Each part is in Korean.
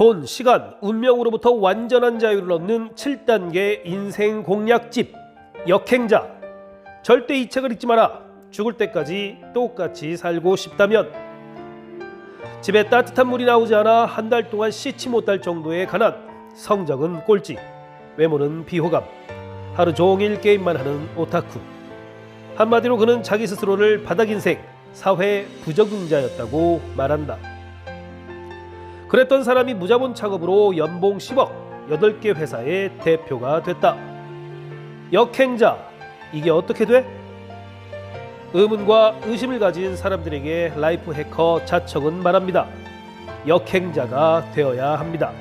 돈, 시간, 운명으로부터 완전한 자유를 얻는 7단계 인생 공략집 역행자. 절대 이 책을 읽지 마라. 죽을 때까지 똑같이 살고 싶다면. 집에 따뜻한 물이 나오지 않아 한 달 동안 씻지 못할 정도의 가난 성적은 꼴찌 외모는 비호감 하루 종일 게임만 하는 오타쿠. 한마디로 그는 자기 스스로를 바닥 인생 사회 부적응자였다고 말한다. 그랬던 사람이 무자본 작업으로 연봉 10억 8개 회사의 대표가 됐다. 역행자 이게 어떻게 돼? 의문과 의심을 가진 사람들에게 라이프 해커 자척은 말합니다. 역행자가 되어야 합니다.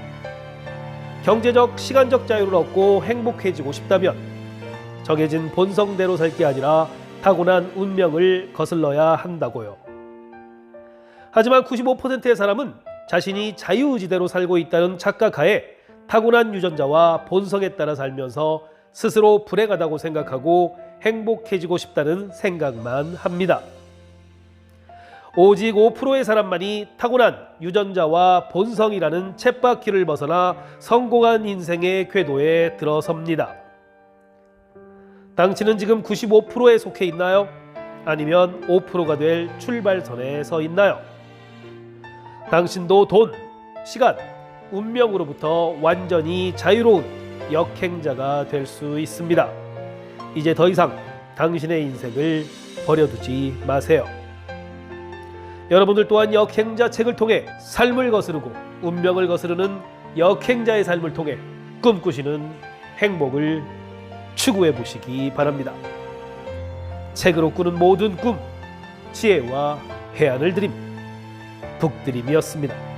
경제적, 시간적 자유를 얻고 행복해지고 싶다면 정해진 본성대로 살 게 아니라 타고난 운명을 거슬러야 한다고요. 하지만 95%의 사람은 자신이 자유의지대로 살고 있다는 착각하에 타고난 유전자와 본성에 따라 살면서 스스로 불행하다고 생각하고 행복해지고 싶다는 생각만 합니다. 오직 5%의 사람만이 타고난 유전자와 본성이라는 쳇바퀴를 벗어나 성공한 인생의 궤도에 들어섭니다. 당신은 지금 95%에 속해 있나요? 아니면 5%가 될 출발선에 서 있나요? 당신도 돈, 시간, 운명으로부터 완전히 자유로운 역행자가 될 수 있습니다. 이제 더 이상 당신의 인생을 버려두지 마세요. 여러분들 또한 역행자 책을 통해 삶을 거스르고 운명을 거스르는 역행자의 삶을 통해 꿈꾸시는 행복을 추구해 보시기 바랍니다. 책으로 꾸는 모든 꿈, 지혜와 해안을 드림, 북드림이었습니다.